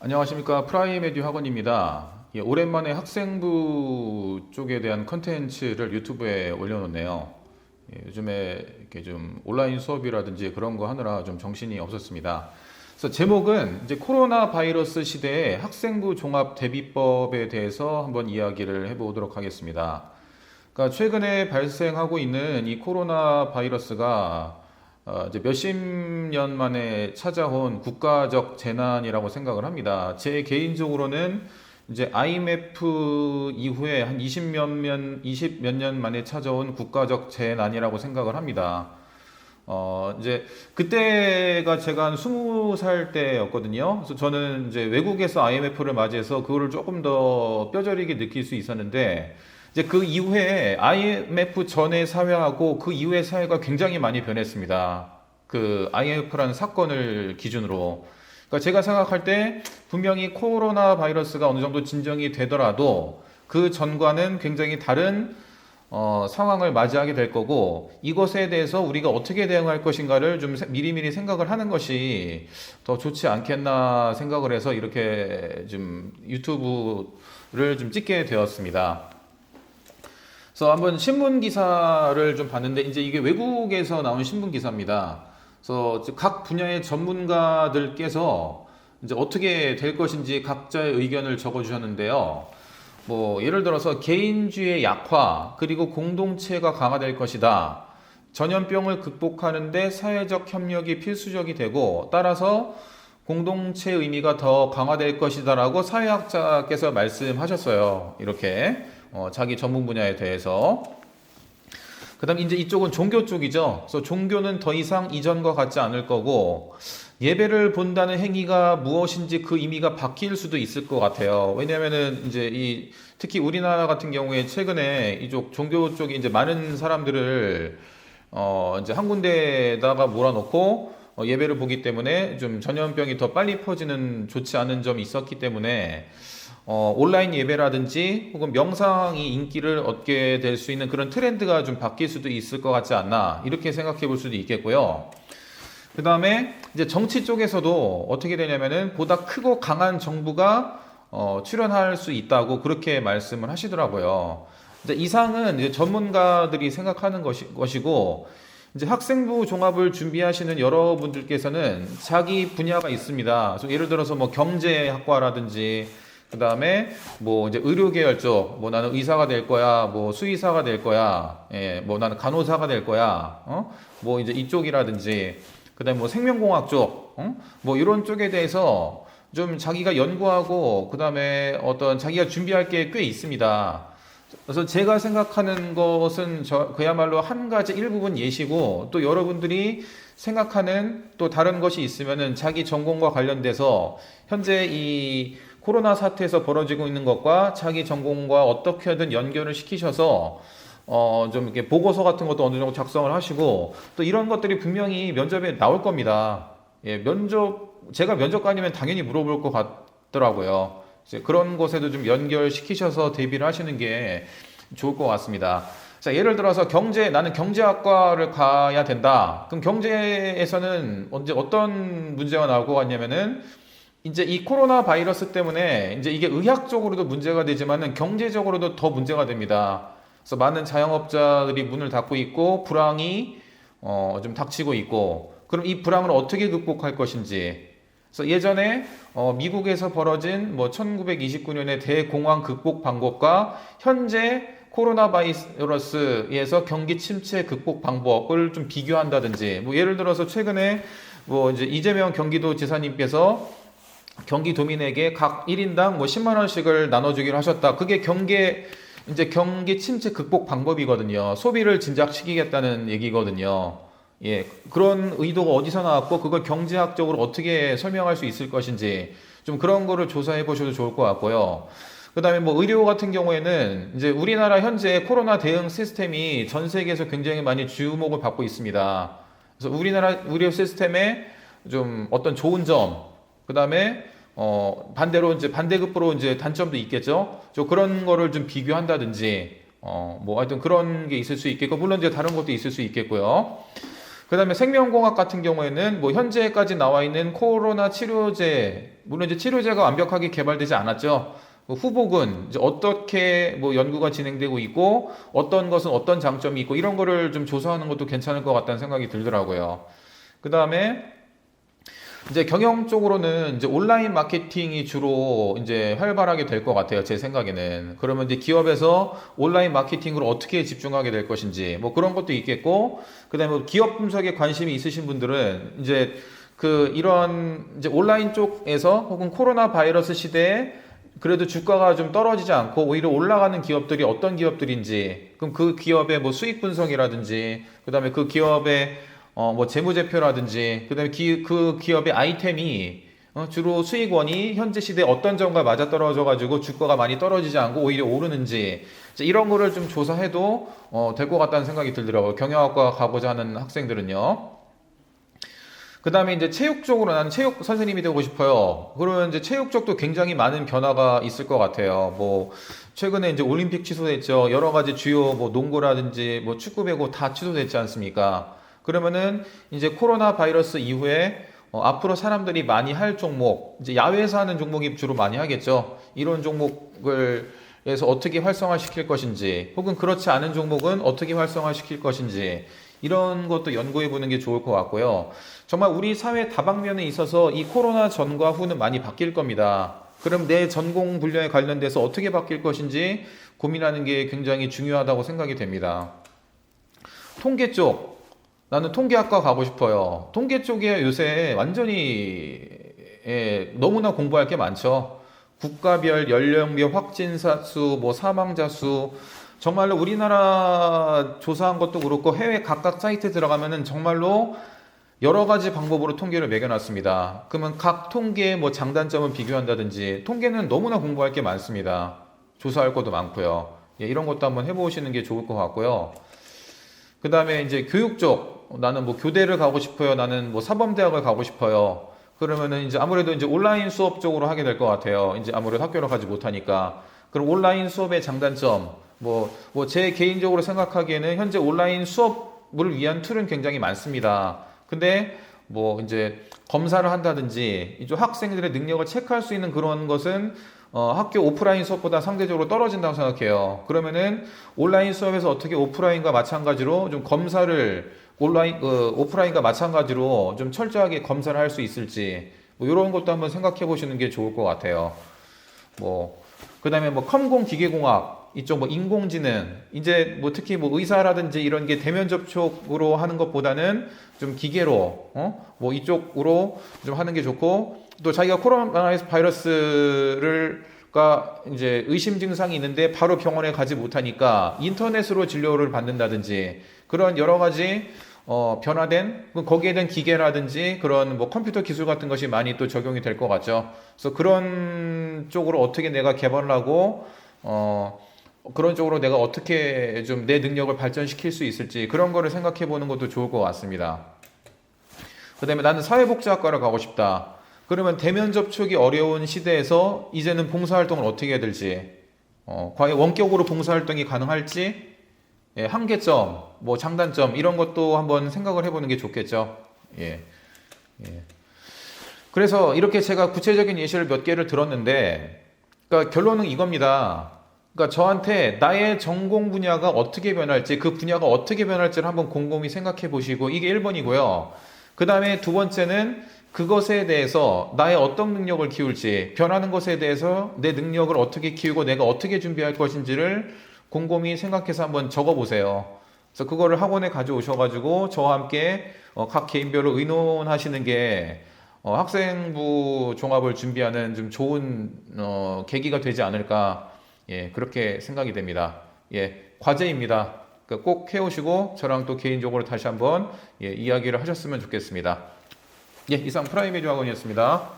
안녕하십니까 프라이메디 학원입니다. 예, 오랜만에 학생부 쪽에 대한 컨텐츠를 유튜브에 올려놓네요. 예, 요즘에 이렇게 좀 온라인 수업이라든지 그런 거 하느라 좀 정신이 없었습니다. 그래서 제목은 이제 코로나 바이러스 시대의 학생부 종합 대비법에 대해서 한번 이야기를 해보도록 하겠습니다. 그러니까 최근에 발생하고 있는 이 코로나 바이러스가 어, 이제 몇십 년 만에 찾아온 국가적 재난이라고 생각을 합니다. 제 개인적으로는 이제 IMF 이후에 한 20몇 년, 20몇 년 만에 찾아온 국가적 재난이라고 생각을 합니다. 어, 이제 그때가 제가 한 20살 때였거든요. 그래서 저는 이제 외국에서 IMF를 맞이해서 그거를 조금 더 뼈저리게 느낄 수 있었는데 이제 그 이후에 IMF 전의 사회하고 그 이후의 사회가 굉장히 많이 변했습니다. 그 IMF라는 사건을 기준으로. 그러니까 제가 생각할 때 분명히 코로나 바이러스가 어느 정도 진정이 되더라도 그 전과는 굉장히 다른 어, 상황을 맞이하게 될 거고 이것에 대해서 우리가 어떻게 대응할 것인가를 좀 세- 미리미리 생각을 하는 것이 더 좋지 않겠나 생각을 해서 이렇게 좀 유튜브를 좀 찍게 되었습니다. 그래서 한번 신문 기사를 좀 봤는데 이제 이게 외국에서 나온 신문 기사입니다. 그래서 각 분야의 전문가들께서 이제 어떻게 될 것인지 각자의 의견을 적어 주셨는데요. 뭐 예를 들어서 개인주의 약화 그리고 공동체가 강화될 것이다. 전염병을 극복하는데 사회적 협력이 필수적이 되고 따라서 공동체 의미가 더 강화될 것이다라고 사회학자께서 말씀하셨어요. 이렇게 어, 자기 전문 분야에 대해서. 그다음 이제 이쪽은 종교 쪽이죠. 그래서 종교는 더 이상 이전과 같지 않을 거고 예배를 본다는 행위가 무엇인지 그 의미가 바뀔 수도 있을 것 같아요. 왜냐하면은 이제 이 특히 우리나라 같은 경우에 최근에 이쪽 종교 쪽이 이제 많은 사람들을 어 이제 한 군데다가 몰아놓고 어, 예배를 보기 때문에 좀 전염병이 더 빨리 퍼지는 좋지 않은 점이 있었기 때문에 어, 온라인 예배라든지 혹은 명상이 인기를 얻게 될 수 있는 그런 트렌드가 좀 바뀔 수도 있을 것 같지 않나 이렇게 생각해 볼 수도 있겠고요. 그 다음에 이제 정치 쪽에서도 어떻게 되냐면은 보다 크고 강한 정부가 어, 출연할 수 있다고 그렇게 말씀을 하시더라고요. 이제 이상은 이제 전문가들이 생각하는 것이, 것이고 이제 학생부 종합을 준비하시는 여러분들께서는 자기 분야가 있습니다. 예를 들어서 뭐 경제학과라든지 그 다음에 뭐 이제 의료 계열 쪽, 뭐 나는 의사가 될 거야, 뭐 수의사가 될 거야, 예, 뭐 나는 간호사가 될 거야, 어, 뭐 이제 이쪽이라든지, 그 다음에 뭐 생명공학 쪽, 어? 뭐 이런 쪽에 대해서 좀 자기가 연구하고, 그 다음에 어떤 자기가 준비할 게 꽤 있습니다. 그래서 제가 생각하는 것은 저 그야말로 한 가지 일부분 예시고 또 여러분들이 생각하는 또 다른 것이 있으면은 자기 전공과 관련돼서 현재 이 코로나 사태에서 벌어지고 있는 것과 자기 전공과 어떻게든 연결을 시키셔서 어 좀 이렇게 보고서 같은 것도 어느 정도 작성을 하시고 또 이런 것들이 분명히 면접에 나올 겁니다. 예, 면접 제가 면접관이면 당연히 물어볼 것 같더라고요. 그런 곳에도 좀 연결시키셔서 대비를 하시는 게 좋을 것 같습니다. 자, 예를 들어서 경제, 나는 경제학과를 가야 된다. 그럼 경제에서는 언제 어떤 문제가 나올 것 같냐면은 이제 이 코로나 바이러스 때문에 이제 이게 의학적으로도 문제가 되지만은 경제적으로도 더 문제가 됩니다. 그래서 많은 자영업자들이 문을 닫고 있고 불황이 어, 좀 닥치고 있고 그럼 이 불황을 어떻게 극복할 것인지 그래서 예전에 어, 미국에서 벌어진 뭐 1929년의 대공황 극복 방법과 현재 코로나 바이러스에서 경기 침체 극복 방법을 좀 비교한다든지 뭐 예를 들어서 최근에 뭐 이제 이재명 경기도 지사님께서 경기도민에게 각 1인당 뭐 10만 원씩을 나눠주기로 하셨다. 그게 경계 이제 경기 침체 극복 방법이거든요. 소비를 진작시키겠다는 얘기거든요. 예, 그런 의도가 어디서 나왔고 그걸 경제학적으로 어떻게 설명할 수 있을 것인지 좀 그런 거를 조사해 보셔도 좋을 것 같고요. 그다음에 뭐 의료 같은 경우에는 이제 우리나라 현재 코로나 대응 시스템이 전 세계에서 굉장히 많이 주목을 받고 있습니다. 그래서 우리나라 의료 시스템에 좀 어떤 좋은 점, 그 다음에 어 반대로 이제 반대급부로 이제 단점도 있겠죠. 좀 그런 거를 좀 비교한다든지 어 뭐 하여튼 그런 게 있을 수 있겠고 물론 이제 다른 것도 있을 수 있겠고요. 그다음에 생명공학 같은 경우에는 뭐 현재까지 나와 있는 코로나 치료제 물론 이제 치료제가 완벽하게 개발되지 않았죠. 뭐 후보군 이제 어떻게 뭐 연구가 진행되고 있고 어떤 것은 어떤 장점이 있고 이런 거를 좀 조사하는 것도 괜찮을 것 같다는 생각이 들더라고요. 그 다음에 이제 경영 쪽으로는 이제 온라인 마케팅이 주로 이제 활발하게 될 것 같아요. 제 생각에는. 그러면 이제 기업에서 온라인 마케팅으로 어떻게 집중하게 될 것인지 뭐 그런 것도 있겠고, 그 다음에 기업 분석에 관심이 있으신 분들은 이제 그 이런 이제 온라인 쪽에서 혹은 코로나 바이러스 시대에 그래도 주가가 좀 떨어지지 않고 오히려 올라가는 기업들이 어떤 기업들인지, 그럼 그 기업의 뭐 수익 분석이라든지, 그 다음에 그 기업의 어, 뭐 재무제표라든지 그다음에 기, 그 기업의 아이템이 어, 주로 수익원이 현재 시대에 어떤 점과 맞아떨어져 가지고 주가가 많이 떨어지지 않고 오히려 오르는지 이런 거를 좀 조사해도 어, 될 것 같다는 생각이 들더라고요. 경영학과 가고자 하는 학생들은요. 그 다음에 이제 체육 쪽으로 나는 체육 선생님이 되고 싶어요. 그러면 이제 체육 쪽도 굉장히 많은 변화가 있을 것 같아요. 뭐, 최근에 이제 올림픽 취소됐죠. 여러 가지 주요 뭐 농구라든지 뭐 축구 배구 다 취소됐지 않습니까? 그러면은 이제 코로나 바이러스 이후에 어, 앞으로 사람들이 많이 할 종목, 이제 야외에서 하는 종목이 주로 많이 하겠죠. 이런 종목을 에서 어떻게 활성화시킬 것인지, 혹은 그렇지 않은 종목은 어떻게 활성화시킬 것인지, 이런 것도 연구해 보는 게 좋을 것 같고요. 정말 우리 사회 다방면에 있어서 이 코로나 전과 후는 많이 바뀔 겁니다. 그럼 내 전공 분야에 관련돼서 어떻게 바뀔 것인지 고민하는 게 굉장히 중요하다고 생각이 됩니다. 통계 쪽, 나는 통계학과 가고 싶어요. 통계 쪽에 요새 완전히 예, 너무나 공부할 게 많죠. 국가별 연령별 확진자 수, 뭐 사망자 수, 정말로 우리나라 조사한 것도 그렇고 해외 각각 사이트 들어가면은 정말로 여러 가지 방법으로 통계를 매겨놨습니다. 그러면 각 통계의 뭐 장단점을 비교한다든지 통계는 너무나 공부할 게 많습니다. 조사할 것도 많고요. 예, 이런 것도 한번 해보시는 게 좋을 것 같고요. 그 다음에 이제 교육 쪽 나는 뭐 교대를 가고 싶어요. 나는 뭐 사범대학을 가고 싶어요. 그러면은 이제 아무래도 이제 온라인 수업 쪽으로 하게 될 것 같아요. 이제 아무래도 학교를 가지 못하니까. 그럼 온라인 수업의 장단점, 뭐, 뭐 제 개인적으로 생각하기에는 현재 온라인 수업을 위한 툴은 굉장히 많습니다. 근데 뭐 이제 검사를 한다든지 이제 학생들의 능력을 체크할 수 있는 그런 것은 어, 학교 오프라인 수업보다 상대적으로 떨어진다고 생각해요. 그러면은 온라인 수업에서 어떻게 오프라인과 마찬가지로 좀 검사를 온라인 어, 오프라인과 마찬가지로 좀 철저하게 검사를 할 수 있을지 뭐 이런 것도 한번 생각해 보시는 게 좋을 것 같아요. 뭐 그다음에 뭐 컴공 기계공학 이쪽 뭐 인공지능 이제 뭐 특히 뭐 의사라든지 이런 게 대면 접촉으로 하는 것보다는 좀 기계로 어 뭐 이쪽으로 좀 하는 게 좋고 또 자기가 코로나 바이러스를 가 이제 의심 증상이 있는데 바로 병원에 가지 못하니까 인터넷으로 진료를 받는다든지 그런 여러 가지 어, 변화된 거기에 대한 기계라든지 그런 뭐 컴퓨터 기술 같은 것이 많이 또 적용이 될 것 같죠. 그래서 그런 쪽으로 어떻게 내가 개발을 하고 어, 그런 쪽으로 내가 어떻게 좀 내 능력을 발전시킬 수 있을지 그런 거를 생각해 보는 것도 좋을 것 같습니다. 그다음에 나는 사회복지학과를 가고 싶다. 그러면 대면 접촉이 어려운 시대에서 이제는 봉사활동을 어떻게 해야 될지, 어, 과연 원격으로 봉사활동이 가능할지, 예, 한계점, 뭐 장단점 이런 것도 한번 생각을 해보는 게 좋겠죠. 예, 예. 그래서 이렇게 제가 구체적인 예시를 몇 개를 들었는데, 그러니까 결론은 이겁니다. 그러니까 저한테 나의 전공 분야가 어떻게 변할지, 그 분야가 어떻게 변할지를 한번 곰곰이 생각해 보시고, 이게 1번이고요. 그 다음에 두 번째는 그것에 대해서 나의 어떤 능력을 키울지, 변하는 것에 대해서 내 능력을 어떻게 키우고 내가 어떻게 준비할 것인지를 곰곰이 생각해서 한번 적어 보세요. 그래서 그거를 학원에 가져오셔가지고 저와 함께 어, 각 개인별로 의논하시는 게 어, 학생부 종합을 준비하는 좀 좋은 어, 계기가 되지 않을까 예, 그렇게 생각이 됩니다. 예, 과제입니다. 그꼭 해오시고 저랑 또 개인적으로 다시 한번 예, 이야기를 하셨으면 좋겠습니다. 예, 이상 프라이메디 학원이었습니다.